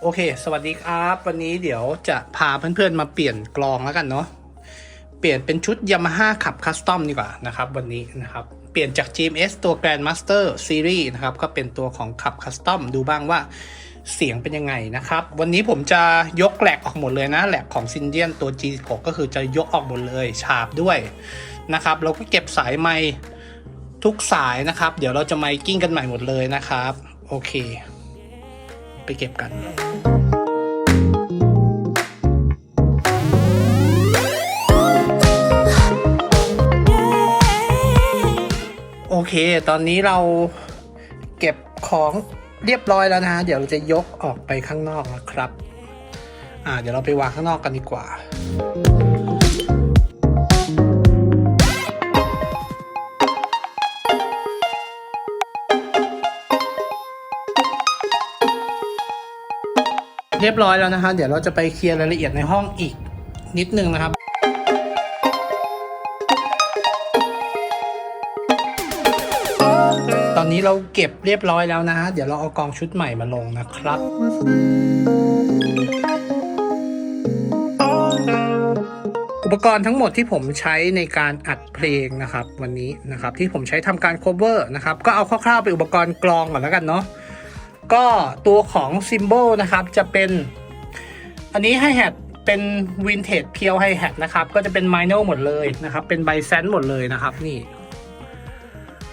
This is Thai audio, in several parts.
โอเค สวัสดีครับ วันนี้เดี๋ยวจะพาเพื่อนๆมาเปลี่ยนกลองแล้วกันเนาะ เปลี่ยนเป็นชุด Yamaha ขับคัสตอมดีกว่านะครับวันนี้นะครับ เปลี่ยนจาก GMS ตัว Grandmaster Series นะครับ ก็เป็นตัวของขับคัสตอมดูบ้างว่าเสียงเป็นยังไงนะครับ วันนี้ผมจะยกแหลกออกหมดเลยนะแหลกของซินเดียนตัว G6 ก็คือจะยกออกหมดเลย ฉาบด้วยนะครับแล้วก็เก็บสายไมค์ทุกสายนะครับ เดี๋ยวเราจะไมค์กิ้งกันใหม่หมดเลยนะครับ โอเค ไปเก็บกันโอเค ตอนนี้เราเก็บของเรียบร้อยแล้วนะ เดี๋ยวเราจะยกออกไปข้างนอกนะครับ อ่า เดี๋ยวเราไปวางข้างนอกกันดีกว่า เรียบร้อยแล้วนะฮะเดี๋ยวเราจะไปเคลียร์รายละเอียดในห้องอีกนิดนึงนะครับตอนนี้เราเก็บเรียบร้อยแล้วนะฮะ เดี๋ยวเราเอากองชุดใหม่มาลงนะครับ อุปกรณ์ทั้งหมดที่ผมใช้ในการอัดเพลงนะครับ วันนี้นะครับที่ผมใช้ทำการ cover นะครับ ก็เอาคร่าวๆเป็นอุปกรณ์กลองก่อนแล้วกันเนาะ ก็ตัวของ Symbol นะครับจะเป็น อันนี้ไฮแฮทเป็นวินเทจเพียวไฮแฮทนะครับก็จะเป็นไมโนหมดเลยนะครับ เป็นไบแซนหมดเลยนะครับนี่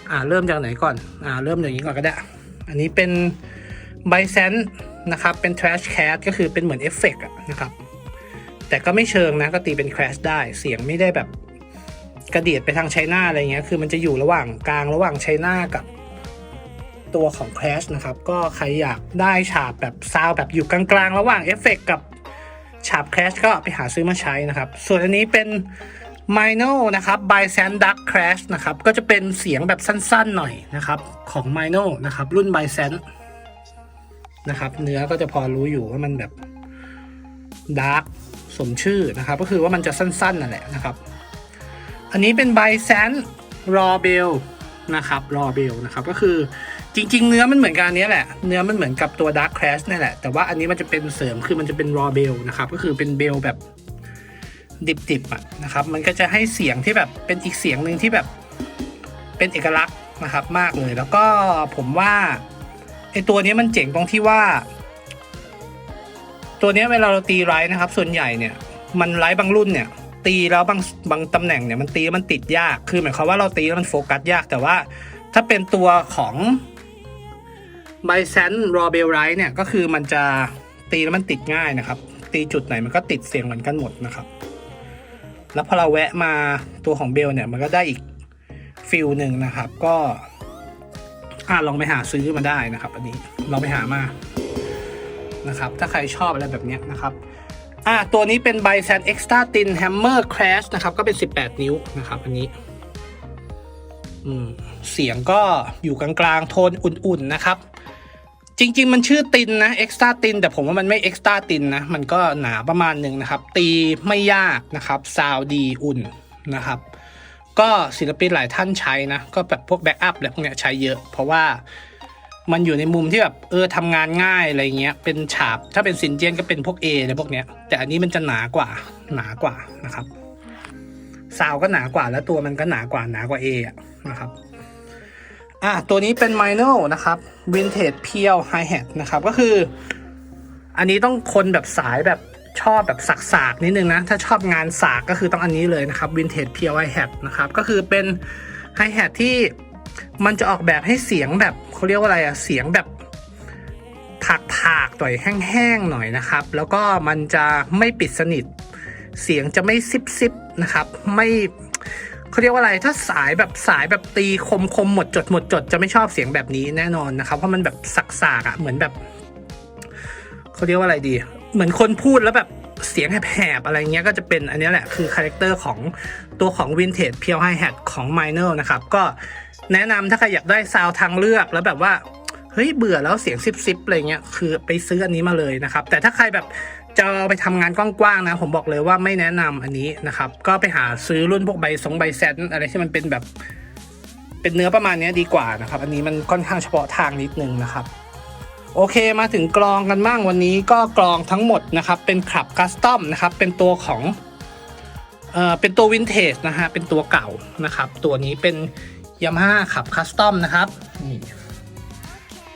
อ่าเริ่มจากไหนก่อนอ่าเริ่มอย่างนี้ก่อนก็ได้ อันนี้เป็นไบแซนนะครับเป็น trash cat ก็คือเป็นเหมือนเอฟเฟกต์นะครับ แต่ก็ไม่เชิงนะก็ตีเป็น crash ได้เสียงไม่ได้แบบกระเดียดไปทางไชน่าอะไรเงี้ยคือมันจะอยู่ระหว่างกลางระหว่างไชน่ากับ ตัวของ crash นะครับ ก็ใครอยากได้ฉาบแบบซาวแบบอยู่กลางๆ ระหว่างเอฟเฟกต์กับฉาบ crash ก็ไปหาซื้อมาใช้นะครับ ส่วนอันนี้เป็น m i n o นะครับ by Sand Duck Crash นะครับ ก็จะเป็นเสียงแบบสั้นๆหน่อยนะครับ ของ m i n o นะครับ รุ่น by Sand นะครับ เนื้อก็จะพอรู้อยู่ว่ามันแบบ Dark สมชื่อนะครับ ก็คือว่ามันจะสั้นๆนั่นแหละนะครับ อันนี้เป็น by Sand Raw Bell นะครับ Raw Bell นะครับ ก็คือ จริง ๆ เนื้อมันเหมือนกันอันนี้แหละ เนื้อมันเหมือนกับตัว Dark Crash นี่แหละ แต่ว่าอันนี้มันจะเป็นเสริมคือมันจะเป็น Raw Bell นะครับ ก็คือเป็นเบลแบบดิบๆอะนะครับ มันก็จะให้เสียงที่แบบเป็นอีกเสียงหนึ่งที่แบบเป็นเอกลักษณ์นะครับมากเลย แล้วก็ผมว่าไอตัวนี้มันเจ๋งตรงที่ว่า ตัวนี้เวลาเราตีไร้นะครับ ส่วนใหญ่เนี่ยมันไร้บางรุ่นเนี่ย ตีแล้วบางบางตำแหน่งเนี่ยมันตีมันติดยาก คือหมายความว่าเราตีแล้วมันโฟกัสยากแต่ว่าถ้าเป็นตัวของ ไบแซนรอเบลไรเนี่ยก็คือมันจะตีแล้วมันติดง่ายนะครับ ตีจุดไหนมันก็ติดเสียงเหมือนกันหมดนะครับ แล้วพอเราแวะมาตัวของเบลเนี่ยมันก็ได้อีกฟิลหนึ่งนะครับ ก็อ่าลองไปหาซื้อมาได้นะครับ อันนี้ลองไปหามานะครับ ถ้าใครชอบอะไรแบบนี้นะครับอ่าตัวนี้เป็น b i s a n Extra Thin Hammer Crash นะครับก็เป็น 18 นิ้วนะครับ อันนี้อืมเสียงก็อยู่กลางๆ โทนอุ่นๆนะครับ จริง ๆ มันชื่อตินนะเอ็กซ์ตาตินแต่ผมว่ามันไม่เอ็กซ์ตาตินนะมันก็หนาประมาณหนึ่งนะครับ ตีไม่ยากนะครับซาวดีอุ่นนะครับ ก็ศิลปินหลายท่านใช้นะ ก็แบบพวกแบ็กอัพอะไรพวกเนี้ยใช้เยอะ เพราะว่ามันอยู่ในมุมที่แบบเออทำงานง่ายอะไรเงี้ยเป็นฉาบถ้าเป็นสินเจียนก็เป็นพวก A อะไรพวกเนี้ย แต่อันนี้มันจะหนากว่าหนากว่านะครับซาวก็หนากว่าแล้วตัวมันก็หนากว่าหนากว่า A อะนะครับ อะตัวนี้เป็น m i n o นะครับ Vintage p e e l Hi Hat นะครับก็คือ อันนี้ต้องคนแบบสายแบบชอบแบบสักๆนิดนึงนะ ถ้าชอบงานสากก็คือต้องอันนี้เลยนะครับ Vintage p e e l Hi Hat นะครับก็คือเป็น Hi Hat ที่มันจะออกแบบให้เสียงแบบเขาเรียกว่าอะไรอะเสียงแบบถากๆหน่อยแห้งๆหน่อยนะครับ แล้วก็มันจะไม่ปิดสนิท เสียงจะไม่ซิบๆนะครับ ไม่ เขาเรียกว่าอะไรถ้าสายแบบสายแบบตีคมคมหมดจดหมดจดจะไม่ชอบเสียงแบบนี้แน่นอนนะครับ เพราะมันแบบสักสากอะเหมือนแบบเขาเรียกว่าอะไรดี เหมือนคนพูดแล้วแบบเสียงแหบๆอะไรเงี้ยก็จะเป็นอันนี้แหละคือคาแรคเตอร์ของตัวของ Vintage p u r e Hi Hat ของ Minor นะครับ ก็แนะนำถ้าใครอยากได้ซาวทางเลือกแล้วแบบว่าเฮ้ยเบื่อแล้วเสียงซิบๆอะไรเงี้ยคือไปซื้ออันนี้มาเลยนะครับ แต่ถ้าใครแบบ จะเอาไปทำงานกว้างๆนะ ผมบอกเลยว่าไม่แนะนำอันนี้นะครับ ก็ไปหาซื้อรุ่นพวกใบสงใบแซนอะไรที่มันเป็นแบบ เป็นเนื้อประมาณนี้ดีกว่านะครับ อันนี้มันค่อนข้างเฉพาะทางนิดนึงนะครับ โอเคมาถึงกรองกันบ้างวันนี้ก็กรองทั้งหมดนะครับ เป็นขับคัสตอมนะครับ เป็นตัวของเอ่อเป็นตัววินเทจนะฮะเป็นตัวเก่านะครับ ตัวนี้เป็นยาม่าขับคัสตอมนะครับนี่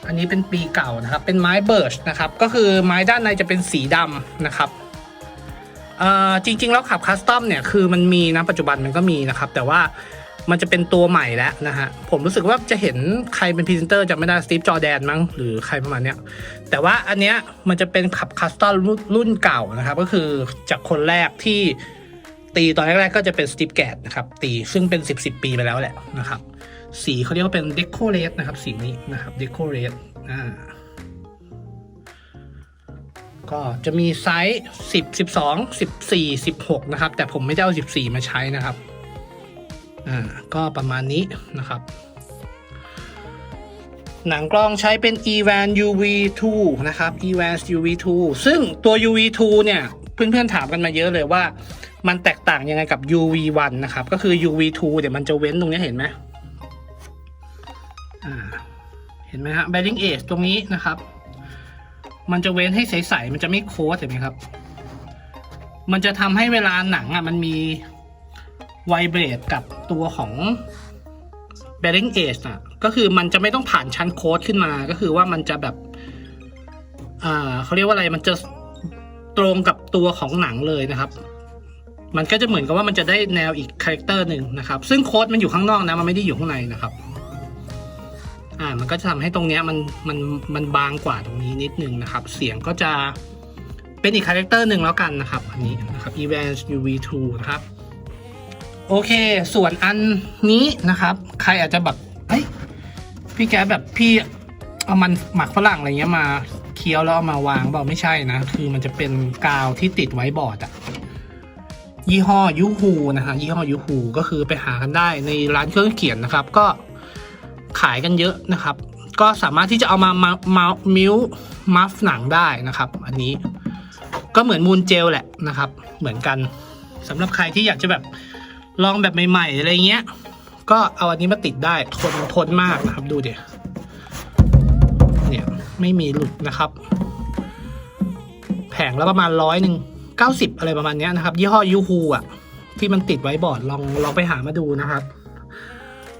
อันนี้เป็นปีเก่านะครับ เป็นไม้เบิร์ชนะครับ ก็คือไม้ด้านในจะเป็นสีดำนะครับจริงๆแล้วขับคัสตอมเนี่ยคือมันมีนะปัจจุบันมันก็มีนะครับ แต่ว่ามันจะเป็นตัวใหม่แล้วนะฮะ ผมรู้สึกว่าจะเห็นใครเป็นพรีเซนเตอร์จะไม่ได้สตีฟจอแดนมั้งหรือใครประมาณเนี้ย แต่ว่าอันเนี้ยมันจะเป็นขับคัสตอมรุ่นเก่านะครับ ก็คือจากคนแรกที่ตีตอนแรกๆก็จะเป็นสตีฟแกดนะครับตีซึ่งเป็น 10บสปีไปแล้วแหละนะครับ สีเขาเรียกว่าเป็นเดโคเรสนะครับสีนี้นะครับเดโคเรสอ่าก็จะมีไซส์10 12 14 16 นะครับ แต่ผมไม่ได้เอา 14 มาใช้นะครับ อ่า ก็ประมาณนี้นะครับ หนังกล้องใช้เป็น Evan UV2 นะครับ Evan UV2 ซึ่งตัว UV2 เนี่ย เพื่อนๆถามกันมาเยอะเลยว่า มันแตกต่างยังไงกับ UV1 นะครับ ก็คือ UV2 เดี๋ยวมันจะเว้นตรงนี้เห็นไหม เห็นไหมฮะ bearing edge ตรงนี้นะครับ มันจะเว้นให้ใสๆมันจะไม่โค้ดเห็นไหมครับ มันจะทำให้เวลาหนังอะมันมีไวเบรดกับตัวของ bearing edge อะ ก็คือมันจะไม่ต้องผ่านชั้นโค้ดขึ้นมา ก็คือว่ามันจะแบบอ่าเขาเรียกว่าอะไรมันจะตรงกับตัวของหนังเลยนะครับ มันก็จะเหมือนกับว่ามันจะได้แนวอีกคาแรคเตอร์หนึ่งนะครับ ซึ่งโค้ดมันอยู่ข้างนอกนะ มันไม่ได้อยู่ข้างในนะครับ อ่ามันก็จะทำให้ตรงเนี้ยมันมันมันบางกว่าตรงนี้นิดนึงนะครับ เสียงก็จะเป็นอีกคาแรคเตอร์หนึ่งแล้วกันนะครับ อันนี้นะครับ Evans UV2 นะครับ โอเค ส่วนอันนี้นะครับ ใครอาจจะแบบเฮ้ยพี่แกแบบพี่เอามันหมักฝรั่งอะไรเงี้ยมาเคี้ยวแล้วเอามาวางเปล่าไม่ใช่นะ คือมันจะเป็นกาวที่ติดไว้บอร์ดอะยี่ห้อยูฮูนะฮะยี่ห้อยูฮูก็คือไปหากันได้ในร้านเครื่องเขียนนะครับ ก็ายกันเยอะนะครับ ก็สามารถที่จะเอามามามามิวมัฟหนังได้นะครับ อันนี้ก็เหมือนมูลเจลแหละนะครับ เหมือนกันสำหรับใครที่อยากจะแบบลองแบบใหม่ๆอะไรเงี้ย ก็เอาอันนี้มาติดได้ทนทนมากนะครับดูเดี๋ยวเนี่ยไม่มีหลุดนะครับ แผงละประมาณร้อยหนึ่งเก้าสิบอะไรประมาณเนี้ยนะครับ ยี่ห้อยูฮูอะ ที่มันติดไว้บอร์ดลองลองไปหามาดูนะครับ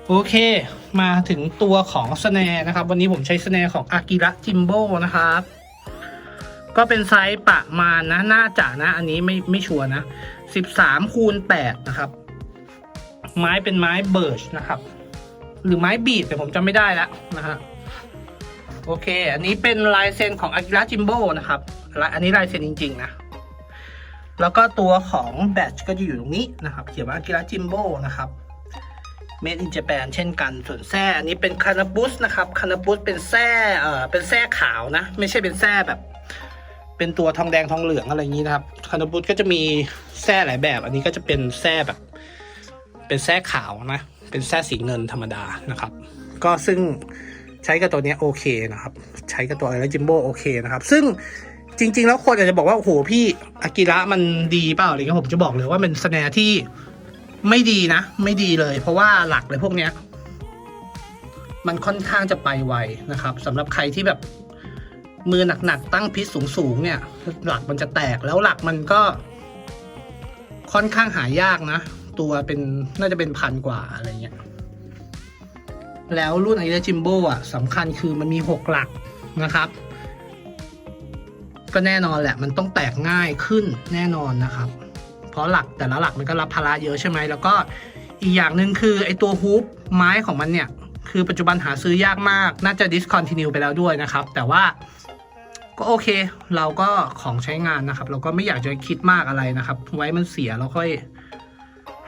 โอเค มาถึงตัวของสแนนะครับ วันนี้ผมใช้สแนของอากิระจิมโบนะครับ ก็เป็นไซส์ประมาณนะน่าจะนะ อันนี้ไม่ไม่ชัวร์นะสิบสามคูณแปดนะครับ ไม้เป็นไม้เบิร์ชนะครับ หรือไม้บีดแต่ผมจำไม่ได้แล้วนะฮะโอเค อันนี้เป็นลายเซ็นของอากิระจิมโบนะครับอันนี้ลายเซ็นจริง ๆ นะ แล้วก็ตัวของแบตก็จะอยู่ตรงนี้นะครับ เขียนว่าอากิระจิมโบนะครับ Made in Japan เช่นกัน ส่วนแส้อันนี้เป็นคานาบุสนะครับคานาบุสเป็นแส้เอ่อเป็นแส้ขาวนะ ไม่ใช่เป็นแส้แบบ เป็นตัวทองแดงทองเหลืองอะไรอย่างนี้นะครับคานาบุสก็จะมีแส้หลายแบบ อันนี้ก็จะเป็นแส้แบบ เป็นแส้ขาวนะ เป็นแส้สีเงินธรรมดานะครับ ก็ซึ่งใช้กับตัวเนี้ยโอเคนะครับ ใช้กับตัวอะไรจิมโบโอเคนะครับ ซึ่งจริง ๆ แล้วคนอาจจะบอกว่าโอ้โหพี่อากิระมันดีเปล่าอะไรเงี้ยผมจะบอกเลยว่าเป็นสแนที่ ไม่ดีนะ ไม่ดีเลย เพราะว่าหลักเลยพวกเนี้ย มันค่อนข้างจะไปไวนะครับสำหรับใครที่แบบมือหนักๆตั้งพิษสูงๆเนี่ย หลักมันจะแตกแล้วหลักมันก็ค่อนข้างหายากนะ ตัวเป็นน่าจะเป็นพันกว่าอะไรเงี้ย แล้วรุ่นไอเดจิมโบอะสำคัญคือมันมีหกหลักนะครับ ก็แน่นอนแหละ มันต้องแตกง่ายขึ้นแน่นอนนะครับ เพราะหลักแต่ละหลักมันก็รับภาระเยอะใช่ไหมแล้วก็อีกอย่างหนึ่งคือไอตัวฮูปไม้ของมันเนี่ยคือปัจจุบันหาซื้อยากมาก น่าจะ discontinue ไปแล้วด้วยนะครับ แต่ว่าก็โอเค เราก็ของใช้งานนะครับ เราก็ไม่อยากจะคิดมากอะไรนะครับ ไว้มันเสียเราค่อย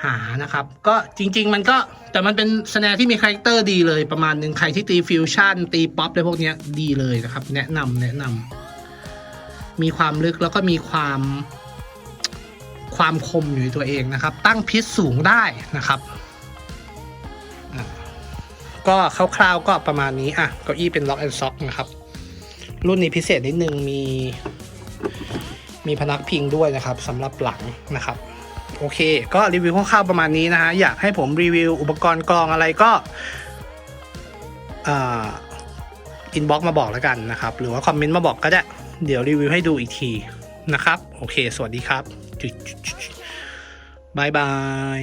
หานะครับ ก็จริง ๆ มันก็แต่มันเป็นสแนที่มีคาแรคเตอร์ดีเลยประมาณหนึ่งใครที่ตีฟิวชั่นตีป๊อปอะไรพวกเนี้ยดีเลยนะครับ แนะนำแนะนำมีความลึกแล้วก็มีความ ความคมอยู่ในตัวเองนะครับ ตั้งพิษสูงได้นะครับ ก็คร่าวๆก็ประมาณนี้อะเก้าอี้เป็นล็อกแอนด์ซ็อกนะครับ รุ่นนี้พิเศษนิดนึงมีมีพนักพิงด้วยนะครับสำหรับหลังนะครับ โอเค ก็รีวิวคร่าวๆประมาณนี้นะฮะอยากให้ผมรีวิวอุปกรณ์กรองอะไรก็อ่าอินบ็อกมาบอกแล้วกันนะครับ หรือว่าคอมเมนต์มาบอกก็ได้ เดี๋ยวรีวิวให้ดูอีกทีนะครับ โอเค สวัสดีครับ บายบาย